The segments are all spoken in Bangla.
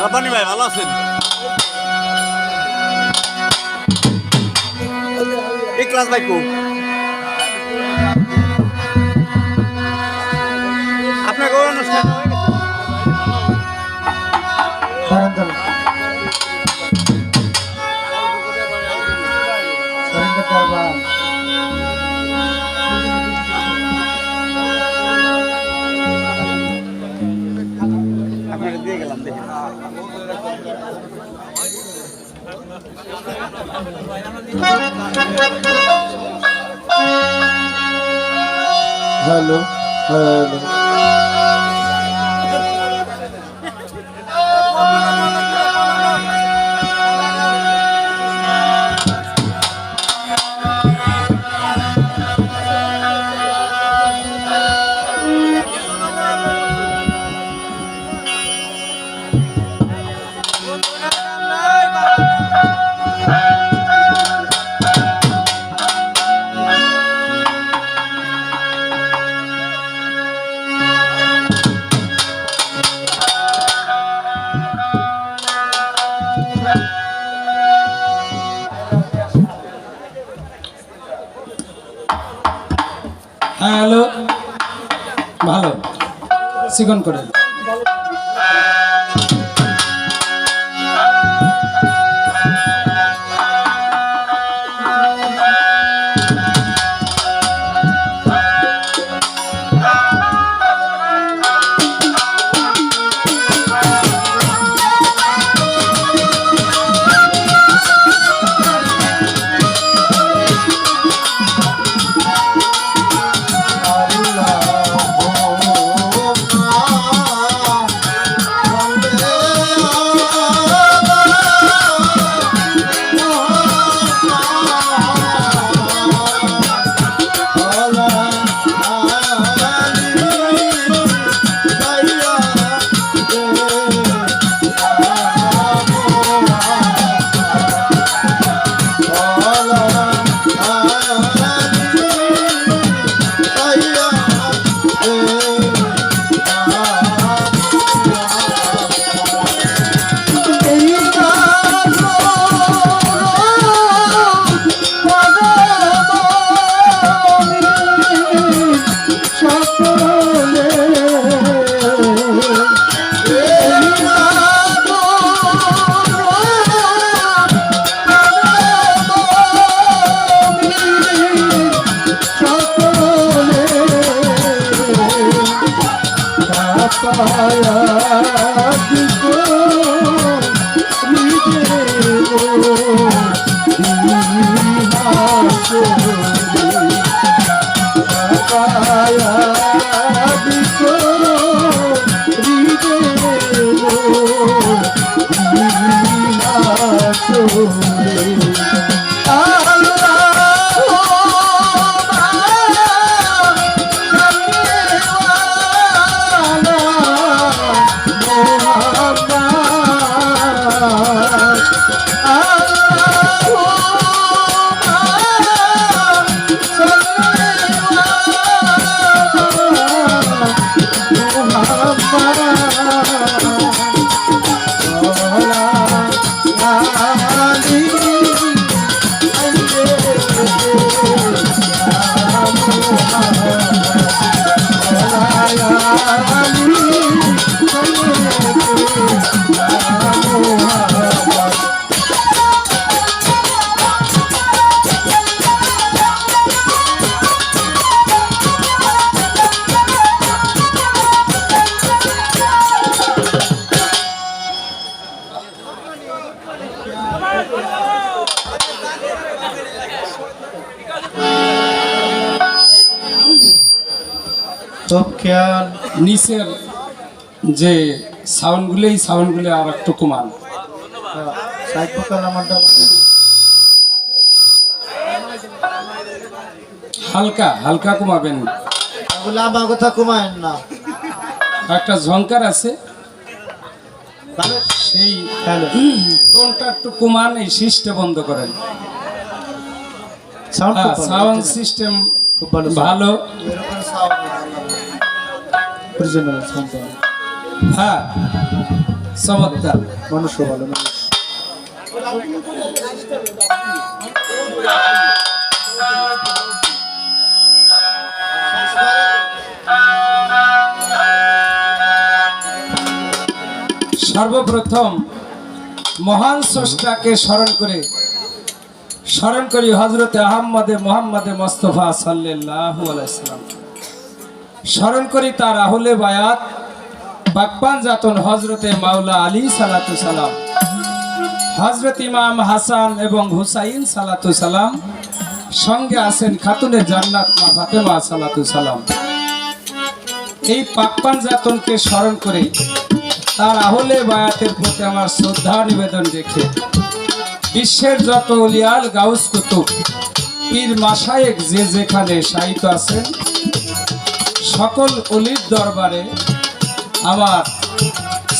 রাব্বানি ভাই ভালো আছেন? এই ক্লাস ভাই কো। Hello hello. হ্যালো ভালো। চিকন করে। Oh. সব খেয়াল নিচের যে সাউন্ডগুলো এই সাউন্ডগুলো আর একটু কমান। হালকা হালকা কমাবেন। আমার কথা কমায়েন না। একটা ঝংকার আছে। তাহলে সেই টোনটা একটু কমান এই সিস্টেম বন্ধ করেন। সাউন্ড হ্যাঁ সাউন্ড সিস্টেম খুব ভালো ভালো। হ্যাঁ চমৎকার মানুষ ভালো মানুষ সর্বপ্রথম মহান স্রষ্টাকে স্মরণ করে স্মরণ করি হজরতে আহম্মদে মোহাম্মদে মোস্তফা সাল্লাল্লাহু আলাইহি সাল্লাম। স্মরণ করি তার আহলে বায়াত বাকবান জাতন হজরতে মাওলা আলী সালাতু সালাম। হজরত ইমাম হাসান এবং হুসাইন সালাতু সালাম সঙ্গে আছেন খাতুনে জান্নাত মা ফাতেমা সালাতু সালাম। এই পাকপান জাতনকে স্মরণ করে তার আহলে বায়াতের প্রতি আমার শ্রদ্ধা নিবেদন রেখে বিশ্বের যত অলিয়াল গাউস কুতুব, পীর মাসায়েক যে যেখানে সাহিত্য আছেন সকল অলির দরবারে আমার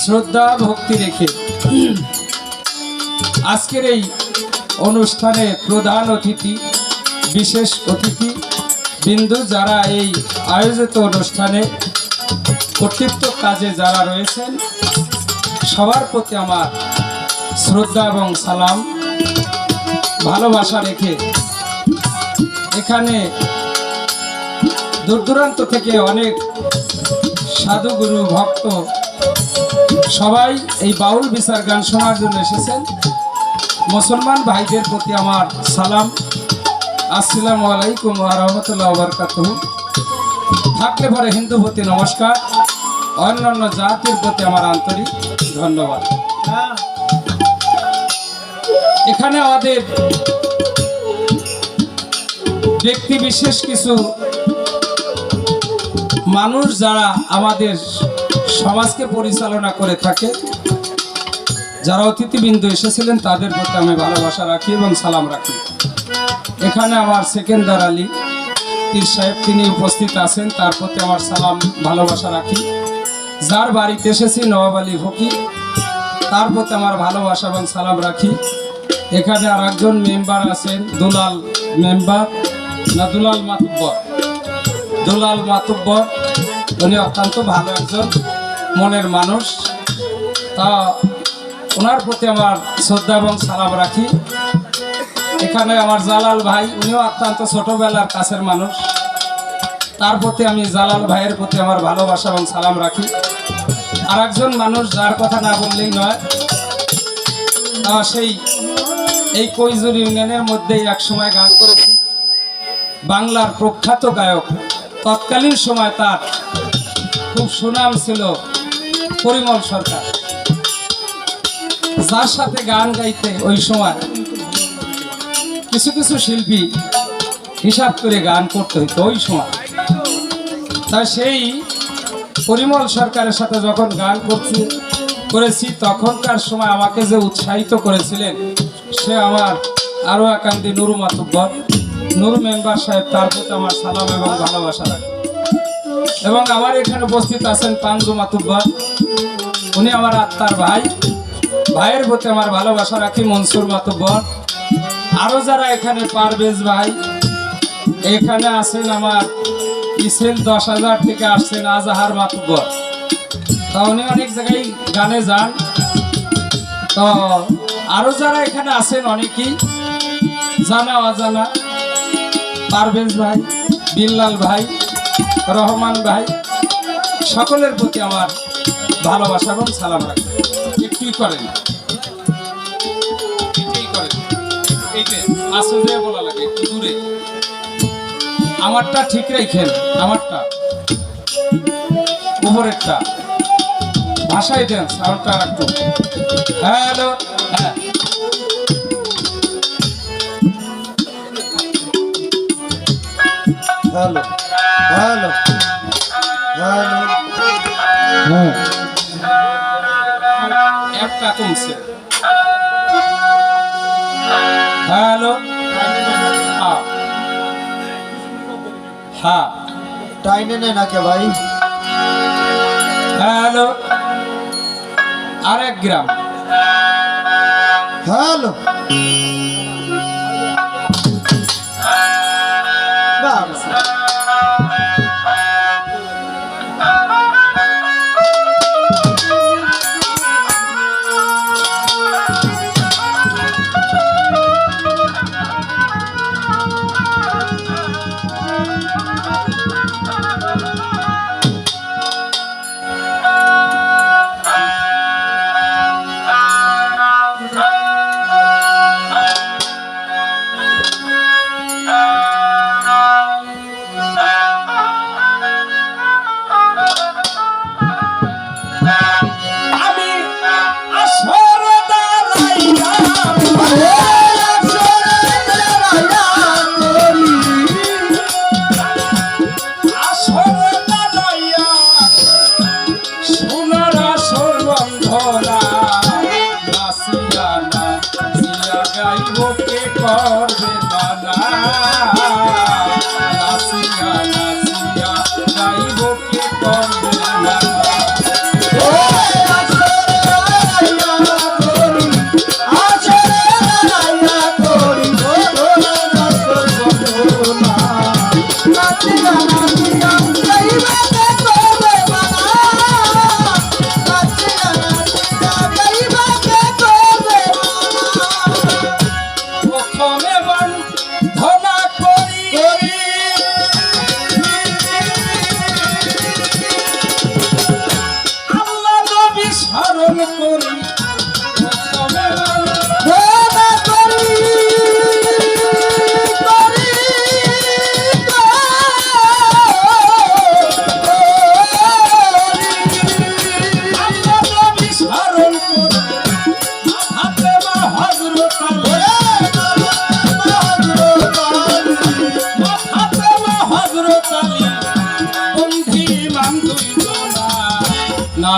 শ্রদ্ধা, ভক্তি রেখে আজকের এই অনুষ্ঠানে প্রধান অতিথি, বিশেষ অতিথি বিন্দু যারা এই আয়োজিত অনুষ্ঠানে কর্তৃত্ব কাজে যারা রয়েছেন, সবার প্রতি আমার শ্রদ্ধা এবং সালাম, ভালোবাসা রেখে এখানে দূর দূরান্ত থেকে অনেক সাধুগুরু ভক্ত সবাই এই বাউল বিচার গান শোনার জন্য এসেছেন। মুসলমান ভাইদের প্রতি আমার সালাম। আসসালামু আলাইকুম রহমতুল্লাহ বরকাত থাকলে পরে হিন্দু প্রতি নমস্কার। অন্যান্য জাতির প্রতি আমার আন্তরিক ধন্যবাদ। এখানে আমাদের ব্যক্তি বিশেষ কিছু মানুষ যারা আমাদের সমাজকে পরিচালনা করে থাকে, যারা অতিথিবৃন্দ এসেছিলেন, তাদের প্রতি আমি ভালোবাসা রাখি এবং সালাম রাখি। এখানে আমার সেকেন্দার আলী পীর সাহেব, তিনি উপস্থিত আছেন, তার প্রতি আমার সালাম, ভালোবাসা রাখি। যার বাড়িতে এসেছি নবাব আলী হকি তার প্রতি আমার ভালোবাসা এবং সালাম রাখি। এখানে আর একজন মেম্বার আছেন, দুলাল মেম্বার, না দুলাল মাতুব্বর। দুলাল মাতুব্বর উনি অত্যন্ত ভালো একজন মনের মানুষ। তা ওনার প্রতি আমার শ্রদ্ধা এবং সালাম রাখি। এখানে আমার জালাল ভাই, উনিও অত্যন্ত ছোটবেলার কাছের মানুষ। তার প্রতি আমি জালাল ভাইয়ের প্রতি আমার ভালোবাসা এবং সালাম রাখি। আর একজন মানুষ যার কথা না বললেই নয়, তা সেই এই কৈজুর ইউনিয়নের মধ্যেই এক সময় গান করেছি। বাংলার প্রখ্যাত গায়ক। তৎকালীন সময় তার খুব সুনাম ছিল পরিমল সরকার। যার সাথে গান গাইতে ওই সময় কিছু কিছু শিল্পী হিসাব করে গান করতে হইতো ওই সময়। তা সেই পরিমল সরকারের সাথে যখন গান করছি, করেছি, তখনকার সময় আমাকে যে উৎসাহিত করেছিলেন, সে আমার আরও একান্তি নুরু মাতুব্বর নুরু মেম্বার সাহেব, তার প্রতি আমার সালাম এবং ভালোবাসা রাখি। এবং আমার এখানে উপস্থিত আছেন পাঞ্জু মাতুব্বর। উনি আমার আত্মার ভাই। ভাইয়ের প্রতি আমার ভালোবাসা রাখি মনসুর মাতুব্বর। আরও যারা এখানে পারভেজ ভাই, এখানে আছেন আমার ইসেল দশ হাজার থেকে আসছেন আজাহার মাতুব্বর। তা উনি অনেক জায়গায় গানে যান। তো আরও যারা এখানে আছেন অনেকেই, জানা অজানা। পারভেজ ভাই, বিল্লাল ভাই, রহমান ভাই, সকলের প্রতি আমার ভালোবাসা এবং সালাম রাখি। একটুই করেন এটাই করেন বলা লাগে আমারটা ঠিক রেখেন আমারটা। উপরেরটা। ভাষায় দেন সাউন্ডটা একটু হ্যালো। হ্যালো হ্যালো হ্যালো হ্যাঁ। একটা কমছে। হ্যালো হ্যাঁ টাইনে নে না কে ভাই? হ্যালো আরেক গ্রাম। হ্যালো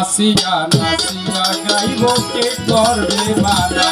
নাসিয়া নাসিয়া গাইব কে করবে মানা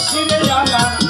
শিরে আমার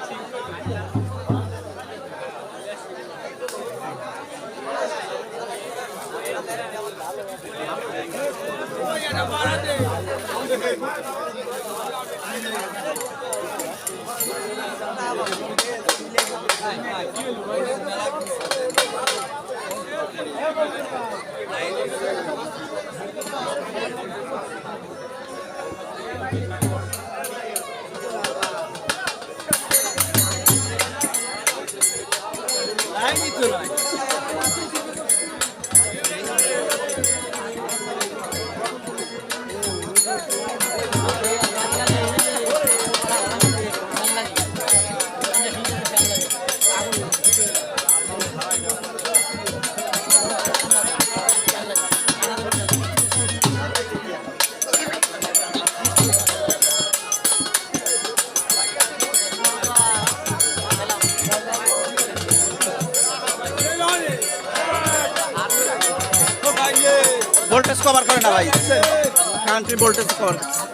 ভোল্টেজ কভার 있잖아. করে না ভাই কান্ট্রি ভোল্টেজ কভার